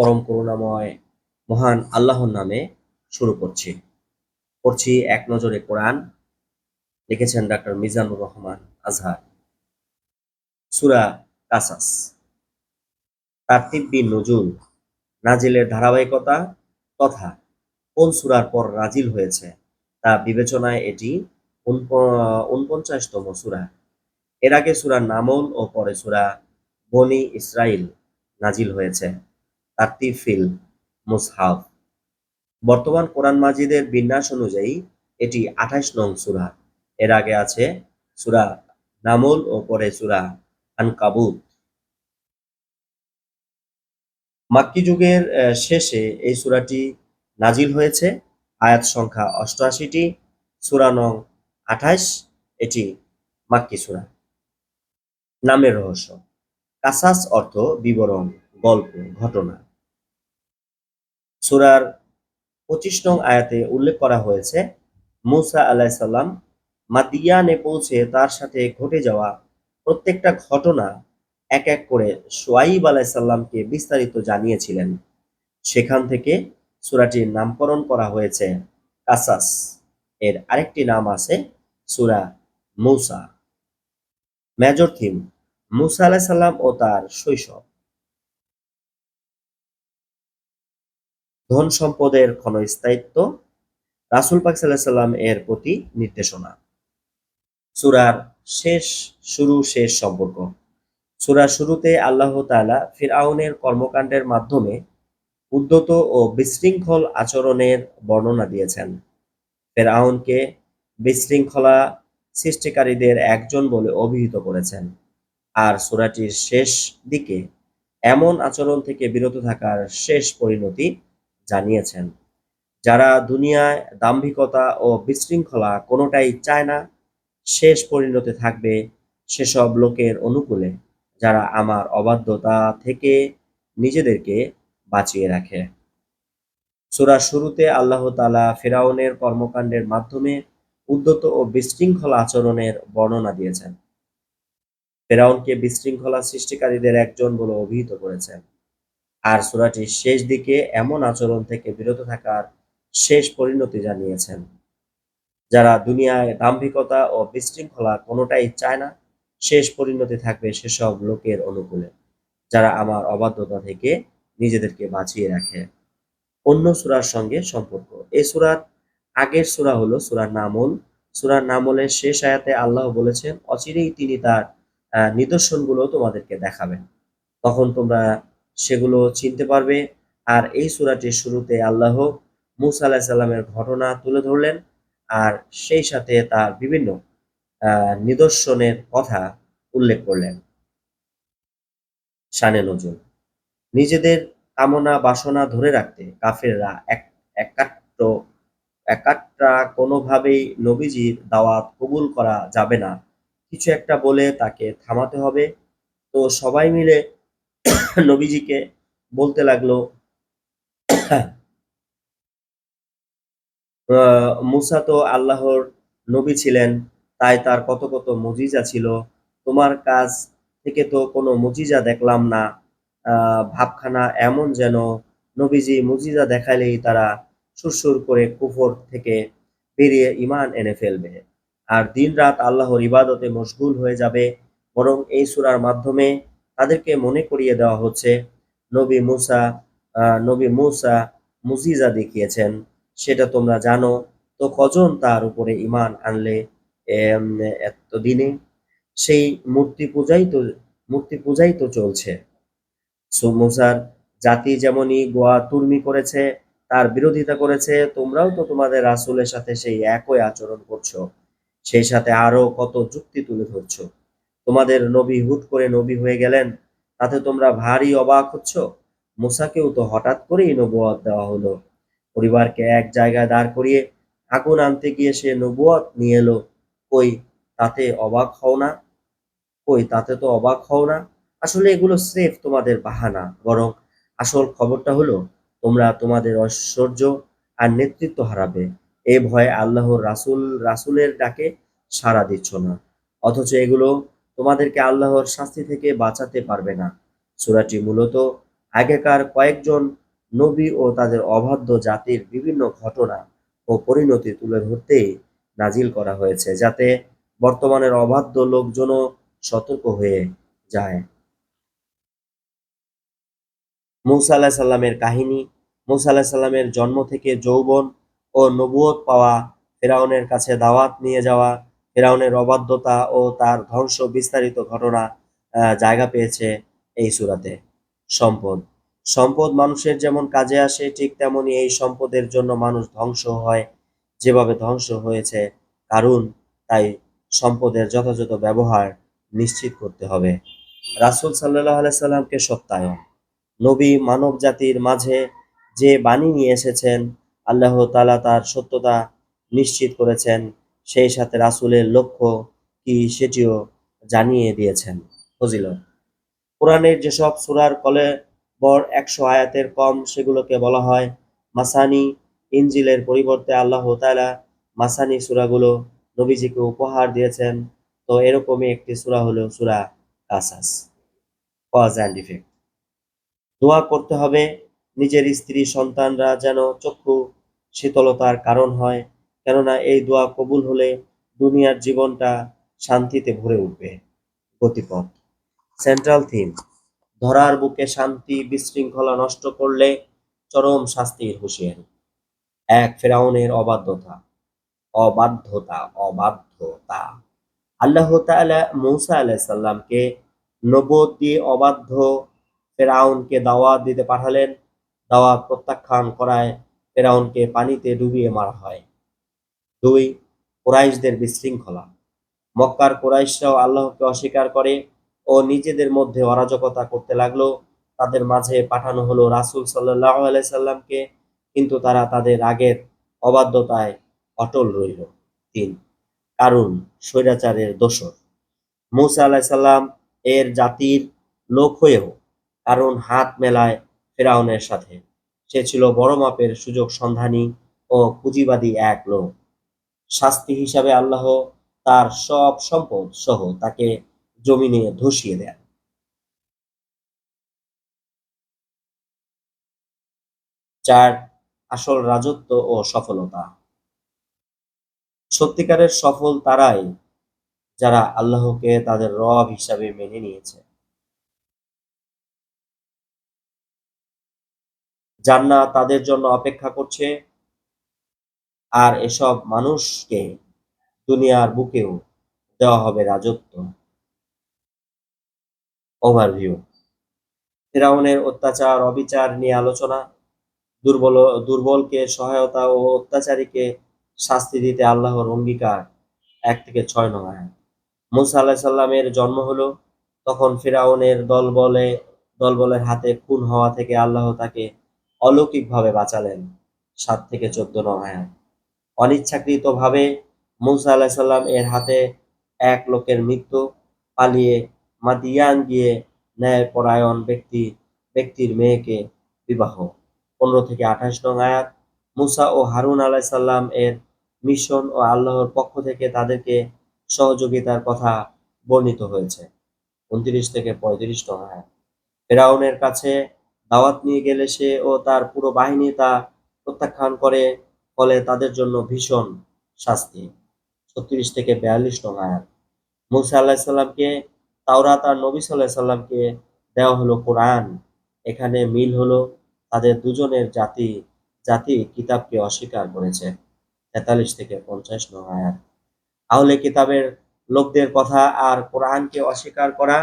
পরম করুণাময় মহান আল্লাহর নামে শুরু করছি। পড়ছি এক নজরে কোরআন, লিখেছেন ডাক্তার মিজানুর রহমান আজহার। সুরা কাসাস। তারতিব্বি নজুল, নাজিলের ধারাবাহিকতা তথা কোন সুরার পর নাজিল হয়েছে তা বিবেচনায় এটি উনপঞ্চাশতম সুরা। এর আগে সুরা নামল ও পরে সুরা বনি ইসরাইল নাজিল হয়েছে। তারতিব ফিল মুসহাফ বর্তমান কোরআন মাজিদের বিন্যাস অনুযায়ী এটি আঠাশ নং সুরা। এর আগে আছে সুরা নামল ও পরে সুরা আনকাবুত। মাক্কি যুগের শেষে এই সূরাটি নাজিল হয়েছে। আয়াত সংখ্যা অষ্টআশিটি। সূরা নং আঠাশ, এটি মাক্কি সূরা। নামের রহস্য। কাসাস অর্থ বিবরণ, গল্প, ঘটনা। সূরার পঁচিশ নং আয়াতে উল্লেখ করা হয়েছে, মুসা আলাহিসাল্লাম মাদিয়ানে পৌঁছে তার সাথে ঘটে যাওয়া প্রত্যেকটা ঘটনা এক এক করে সোয়াইব আলাইসাল্লামকে বিস্তারিত জানিয়েছিলেন। সেখান থেকে সূরাটির নামকরণ করা হয়েছে কাসাস। এর আরেকটি নাম আছে সূরা মৌসা। মেজর থিম, মুসা আলাইসাল্লাম ও তার শৈশব। ধন সম্পদের ক্ষণস্থায়িত্ব, রাসুল পাক সাল্লাম এর প্রতি নির্দেশনা। সূরার শেষ, শুরু, শেষ সম্পর্ক। সূরার শুরুতে আল্লাহ তাআলা ফিরআউনের কর্মকাণ্ডের মাধ্যমে উদ্যত ও বিশৃঙ্খল আচরণের বর্ণনা দিয়েছেন। ফেরাউনকে বিশৃঙ্খলা সৃষ্টিকারীদের একজন বলে অভিহিত করেছেন। আর সুরাটির শেষ দিকে এমন আচরণ থেকে বিরত থাকার শেষ পরিণতি জানিয়েছেন। যারা দুনিয়ায় দাম্ভিকতা ও বিশৃঙ্খলা কোনোটাই চায় না, শেষ পরিণতি থাকবে সেসব লোকের অনুকূলে, যারা আমার অবাধ্যতা থেকে নিজেদেরকে বাঁচিয়ে রাখে। সূরার শুরুতে আল্লাহ তাআলা ফেরাউনের কর্মকাণ্ডের মাধ্যমে উদ্যত ও বিশৃঙ্খলা আচরণের বর্ণনা দিয়েছেন। ফেরাউনকে বিশৃঙ্খলা সৃষ্টিকারীদের একজন বলে অভিহিত করেছেন। আর সূরাটির শেষ দিকে এমন আচরণ থেকে বিরত থাকার শেষ পরিণতি জানিয়েছেন। যারা দুনিয়ায় দাম্ভিকতা ও বিশৃঙ্খলা কোনোটাই চায় না, শেষ পরিণতি থাকবে সেসব লোকের অনুকূলে, যারা আমার অবাধ্যতা থেকে নিজেদেরকে বাঁচিয়ে রাখে। অন্য সূরার সঙ্গে সম্পর্ক। এই সূরার আগের সূরা হলো সুরার নামল সুরার নামলের শেষ আয়াতে আল্লাহ বলেছেন, অচিরেই তিনি তার নিদর্শনগুলো তোমাদেরকে দেখাবেন। তখন তোমরা সেগুলো চিনতে পারবে। আর এই সুরাটির শুরুতে আল্লাহ মুসা আলাহিস সাল্লামের ঘটনা তুলে ধরলেন আর সেই সাথে তার বিভিন্ন নিদর্শনের কথা উল্লেখ করলেন। শানে নজরুল নিজেদের কামনা বাসনা ধরে রাখতে কাফেররা এক, একাট্ট, একাট্টা কোনোভাবেই নবীজির দাওয়াত কবুল করা যাবে না। কিছু একটা বলে তাকে থামাতে হবে। তো সবাই মিলে নবীজিকে বলতে লাগল মুসা তো আল্লাহর নবী ছিলেন, তাই তার কত কত মুজিজা ছিল। তোমার কাজ থেকে তো কোনো মুজিজা দেখলাম না। ভাবখানা এমন যেন নবীজি মুজিজা দেখালেই তারা সুরসুর করে কুফর থেকে বেরিয়ে ইমান এনে ফেলবে। আর দিন রাত আল্লাহর ইবাদতে মশগুল হয়ে যাবে। বরং এই সুরার মাধ্যমে তাদেরকে মনে করিয়ে দেওয়া হচ্ছে, নবী মুসা নবী মুসা মুজিজা দেখিয়েছেন, সেটা তোমরা জানো। তো কজন তার উপরে ইমান আনলে এতদিনে? সেই মূর্তি পূজাই তো, মূর্তি পূজাই তো চলছে। মুসার জাতি যেমনই গোয়া তুর্মি করেছে, তার বিরোধিতা করেছে, তোমরাও তো তোমাদের রাসুলের সাথে সেই একই আচরণ করছ। সেই সাথে আরও কত যুক্তি তুলে ধরছো। তোমাদের নবী হুট করে নবী হয়ে গেলেন, তাতে তোমরা ভারী অবাক হচ্ছ। মুসাকেও তো হঠাৎ করেই নবুয়ত দেওয়া হলো। পরিবারকে এক জায়গায় দাঁড় করিয়ে আগুন আনতে গিয়ে সে নবুয়ত নিয়ে এলো। কই, তাতে অবাক হও না? কই, তাতে তো অবাক হও না? আসলে এগুলো স্রেফ তোমাদের বাহানা, বরং আসল খবরটা হলো, তোমরা তোমাদের ঐশ্বর্য আর নেতৃত্ব হারাবে। এ ভয়ে আল্লাহর রাসুল, রাসুলের ডাকে সাড়া দিচ্ছ না। অথচ এগুলো তোমাদেরকে আল্লাহর শাস্তি থেকে বাঁচাতে পারবে না। সূরাটি মূলত আগেকার কয়েকজন নবী ও তাদের অবাধ্য জাতির বিভিন্ন ঘটনা ও পরিণতি তুলে ধরতে নাজিল করা হয়েছে, যাতে বর্তমানের অবাধ্য লোকজনও সতর্ক হয়ে যায়। মূসা আলাহ সাল্লামের কাহিনী, মৌসা আলাহ সাল্লামের জন্ম থেকে যৌবন ও নবুয়ত পাওয়া ফেরাউনের কাছে দাওয়াত নিয়ে যাওয়া ফেরাউনের অবাধ্যতা ও তার ধ্বংস বিস্তারিত ঘটনা জায়গা পেয়েছে এই সুরাতে। সম্পদ। সম্পদ মানুষের যেমন কাজে আসে, ঠিক তেমনি এই সম্পদের জন্য মানুষ ধ্বংস হয়, যেভাবে ধ্বংস হয়েছে। কারণ তাই সম্পদের যথাযথ ব্যবহার নিশ্চিত করতে হবে। রাসূল সাল্লাহ আলাইসাল্লামকে সত্যায়ন। নবী মানব জাতির মাঝে যে বাণী নিয়ে এসেছেন, আল্লাহ তাআলা তার সত্যতা নিশ্চিত করেছেন। সেই সাথে রাসূলের লক্ষ্য কি সেটিও জানিয়ে দিয়েছেন ফজিলত। কোরআনের যেসব সূরার কলে বর একশো আয়াতের কম সেগুলোকে বলা হয় মাসানি ইঞ্জিলের পরিবর্তে আল্লাহ তালা মাসানি সূরাগুলো নবীজিকে উপহার দিয়েছেন। তো এরকমই একটি সূরা হলো সূরা কাসাস। কজ অ্যান্ড ইফেক্ট দোয়া করতে হবে নিজের স্ত্রী সন্তানরা যেন চক্ষু শীতলতার কারণ হয়। কেননা এই দোয়া কবুল হলে দুনিয়ার জীবনটা শান্তিতে ভরে উঠবে। গতিপথ। সেন্ট্রাল থিম ধরার বুকে শান্তি বিশৃঙ্খলা নষ্ট করলে চরম শাস্তির হুঁশিয়ারি। এক, ফেরাউনের অবাধ্যতা। অবাধ্যতা অবাধ্যতা। আল্লাহ মূসা আলাইহিস সালামকে নবুয়ত দিয়ে অবাধ্য ফেরাউনকে দাওয়াত দিতে পাঠালেন। দাওয়াত প্রত্যাখ্যান করায় ফেরাউনকে পানিতে ডুবিয়ে মারা হয়। দুই কোরাইশদের বিশৃঙ্খলা। মক্কার কোরাইশরাও আল্লাহকে অস্বীকার করে ও নিজেদের মধ্যে অরাজকতা করতে লাগল। তাদের মাঝে পাঠানো হলো রাসূল সাল্লাহ সাল্লামকে, কিন্তু তারা তাদের আগের অবাধ্যতায় অটল রইল। তিন কারণ স্বৈরাচারের দোষর। মূসা আলাহ সাল্লাম এর জাতির লোক হয়েও কারণ হাত মেলায় ফেরাউনের সাথে। সে ছিল বড় মাপের সুযোগ সন্ধানী ও পুঁজিবাদী এক লোক। শাস্তি হিসাবে আল্লাহ তার সব সম্পদ সহ তাকে জমিনে ধসিয়ে দেন। চার, আসল রাজত্ব ও সফলতা। সত্যিকারের সফল তারাই যারা আল্লাহকে তাদের রব হিসাবে মেনে নিয়েছে। জান্নাত তাদের জন্য অপেক্ষা করছে আর এসব মানুষকে দুনিয়ার বুকেও দেওয়া হবে রাজত্ব। ওভারভিউ ফেরাউনের অত্যাচার, অবিচার নিয়ে আলোচনা, দুর্বল, দুর্বলকে সহায়তা ও অত্যাচারীকে শাস্তি দিতে আল্লাহর অঙ্গীকার এক থেকে ছয় নং আয়াত। মুসা আলাহ সাল্লামের জন্ম হলো তখন ফেরাউনের দলবলে, দলবলের হাতে খুন হওয়া থেকে আল্লাহ তাকে অলৌকিকভাবে বাঁচালেন। সাত থেকে চোদ্দ নং আয়াত। অনিচ্ছাকৃতভাবে মুসা আলাহ সাল্লাম এর হাতে এক লোকের মৃত্যু পালিয়ে মাদিয়ান গিয়ে ন্যায়পরায়ণ ব্যক্তি, ব্যক্তির মেয়েকে বিবাহ। পনেরো থেকে আঠাশ নং আয়াত, মুসা ও হারুন আলাহ সাল্লাম এর মিশন ও আল্লাহর পক্ষ থেকে তাদেরকে সহযোগিতার কথা বর্ণিত হয়েছে। উনত্রিশ থেকে পঁয়ত্রিশ নং আয়াত, ফেরাউনের কাছে দাওয়াত নিয়ে গেলে সে ও তার পুরো বাহিনী তা প্রত্যাখ্যান করে ফলে তাদের জন্য ভীষণ শাস্তি। ছত্রিশ থেকে বিয়াল্লিশ নং আয়াত। মুসা আল্লাহ সাল্লামকে তাওরাত আর নবী সাল্লাহ সাল্লামকে দেওয়া হলো কোরআন। এখানে মিল হলো তাদের দুজনের জাতি জাতি কিতাবকে অস্বীকার করেছে। তেতাল্লিশ থেকে পঞ্চাশ নং আয়াত। আহলে কিতাবের লোকদের কথা আর কোরআনকে অস্বীকার করা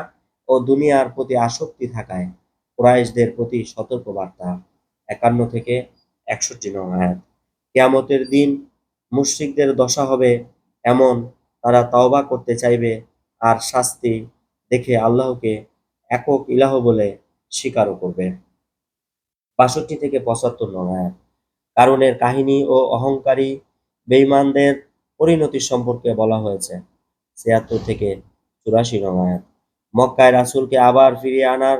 ও দুনিয়ার প্রতি আসক্তি থাকায় কুরাইশদের প্রতি সতর্কবার্তা। একান্ন থেকে একষট্টি নং আয়াত। কেয়ামতের দিন মুশরিকদের দশা হবে এমন, তারা তওবা করতে চাইবে আর শাস্তি দেখে আল্লাহকে একক ইলাহ বলে স্বীকারও করবে। বাষট্টি থেকে পঁচাত্তর নং আয়াত কারণের কাহিনী ও অহংকারী বেঈমানদের পরিণতি সম্পর্কে বলা হয়েছে। ছিয়াত্তর থেকে চুরাশি নং আয়াত মক্কায় রাসূলকে আবার ফিরিয়ে আনার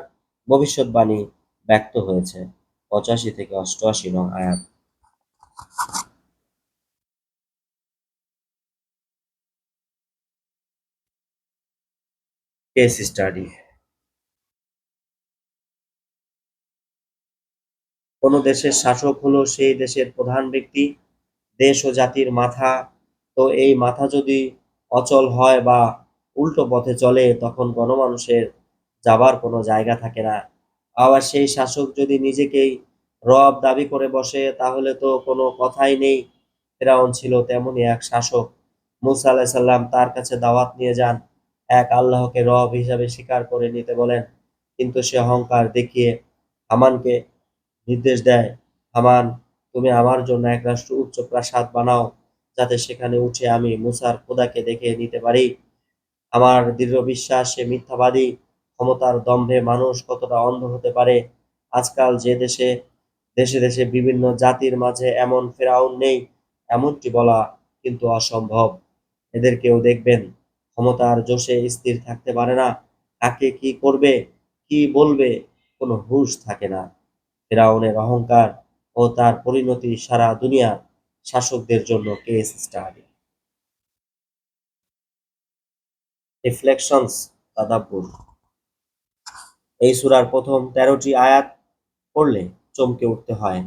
ভবিষ্যৎবাণী ব্যক্ত হয়েছে। পঁচাশি থেকে অষ্টআশি নং আয়াত কেস স্টাডি কোনো দেশের শাসক হলো সেই দেশের প্রধান ব্যক্তি, দেশ ও জাতির মাথা। তো এই মাথা যদি অচল হয় বা উল্টো পথে চলে, তখন গণমানুষের যাবার কোনো জায়গা থাকে না। আবার সেই শাসক যদি নিজেকেই রব দাবি করে বসে, তাহলে তো কোনো কথাই নেই। ফেরাউন ছিল তেমনই এক শাসক। মুসা আলাহ সাল্লাম তার কাছে দাওয়াত নিয়ে যান। এক আল্লাহকে রব হিসাবে স্বীকার করে নিতে বলেন। কিন্তু সে অহংকার দেখিয়ে হামানকে নির্দেশ দেয়, হামান, তুমি আমার জন্য এক রাষ্ট্র উচ্চ প্রাসাদ বানাও, যাতে সেখানে উঠে আমি মুসার খোদাকে দেখে নিতে পারি। আমার দৃঢ় বিশ্বাস, সে মিথ্যাবাদী, ক্ষমতার দম্ভে মানুষ কতটা অন্ধ হতে পারে। আজকাল যে দেশে দেশে দেশে বিভিন্ন জাতির মাঝে এমন ফেরাউন নেই, এমনটি বলা কিন্তু অসম্ভব। এদের কেউ দেখবেন, ক্ষমতার জোশে স্থির থাকতে পারে না। কাকে কি করবে, কি বলবে, কোনো হুশ থাকে না। ফেরাউনের অহংকার ও তার পরিণতি সারা দুনিয়ার শাসকদের জন্য কেস স্টাডি রিফ্লেকশনস তাদাব্বুর। এই সূরার প্রথম তেরোটি আয়াত পড়লে চমকে উঠতে হয়।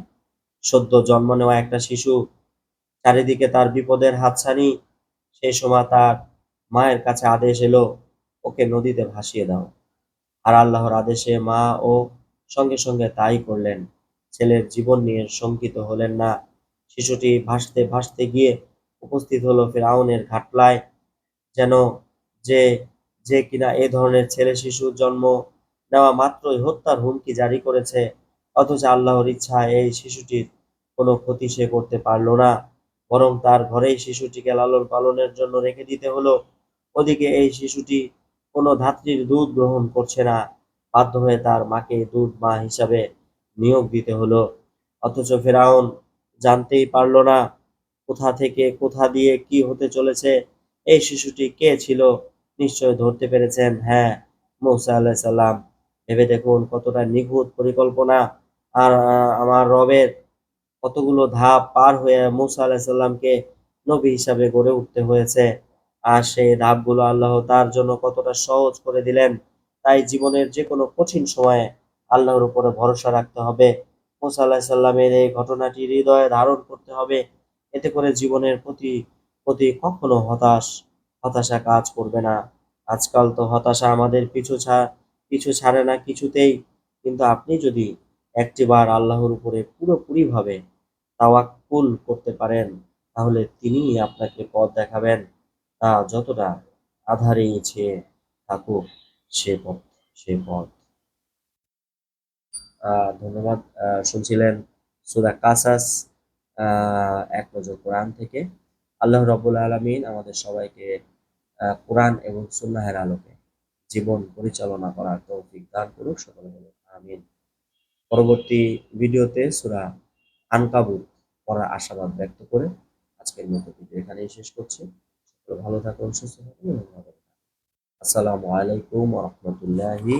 সদ্য জন্ম নেওয়া একটা শিশু চারিদিকে তার বিপদের হাতছানি সেই সময় তার মায়ের কাছে আদেশ এলো, ওকে নদীতে ভাসিয়ে দাও। আর আল্লাহর আদেশে মা ও সঙ্গে সঙ্গে তাই করলেন। ছেলের জীবন নিয়ে শঙ্কিত হলেন না। শিশুটি ভাসতে ভাসতে গিয়ে উপস্থিত হলো ফেরাউনের ঘাটলায়, যেন যে যে কিনা এ ধরনের ছেলে শিশুর জন্ম নেওয়া মাত্রই হত্যার হুমকি জারি করেছে। অথচ আল্লাহর ইচ্ছা এই শিশুটির কোনো ক্ষতি সে করতে পারল না। বরং তার ঘরেই শিশুটিকে লালন পালনের জন্য রেখে দিতে হলো। ওদিকে এই শিশুটি কোনো ধাত্রীর দুধ গ্রহণ করছে না। বাধ্য হয়ে তার মাকে দুধ মা হিসাবে নিয়োগ দিতে হলো। অথচ ফেরাউন জানতেই পারল না কোথা থেকে কোথা দিয়ে কি হতে চলেছে। এই শিশুটি কে ছিল? নিশ্চয় ধরতে পেরেছেন? হ্যাঁ মৌসা আল্লাহ সাল্লাম ভেবে দেখুন কতটা নিখুঁত পরিকল্পনা। আর আমার রবের কতগুলো ধাপ পার হয়ে মৌসা আল্লাহ সাল্লামকে নবী হিসাবে গড়ে উঠতে হয়েছে। আর সেই ধাপগুলো আল্লাহ তার জন্য কতটা সহজ করে দিলেন, তাই জীবনের যে কোনো কঠিন সময়ে আল্লাহর উপরে ভরসা রাখতে হবে। মুসা আল্লাহ সাল্লামের এই ঘটনাটি হৃদয়ে ধারণ করতে হবে। এতে করে জীবনের প্রতি প্রতি কখনো হতাশ, হতাশা কাজ করবে না। আজকাল তো হতাশা আমাদের পিছু ছা, পিছু ছাড়ে না কিছুতেই। কিন্তু আপনি যদি একটিবার আল্লাহর উপরে পুরোপুরি ভাবে তাওয়াক্কুল করতে পারেন, তাহলে তিনিই আপনাকে পথ দেখাবেন। তা যতটা আধারে ইচ্ছে থাকুক, সে পথ সে পথ। ধন্যবাদ। শুনছিলেন সুরা কাসাস এক নজর কোরআন থেকে। আল্লাহ রব্বুল আলমিন আমাদের সবাইকে কোরআন এবং সুন্নাহের আলোকে জীবন পরিচালনা করার তৌফিক দান করুক। সকলে আমিন। পরবর্তী ভিডিওতে সুরা আনকাবুত পড়ার আশাবাদ ব্যক্ত করে আজকের মতো ভিডিও এখানেই শেষ করছি। ভালো থাকুন, সুস্থ থাকুন আসসালামু আলাইকুম রহমতুল্লাহি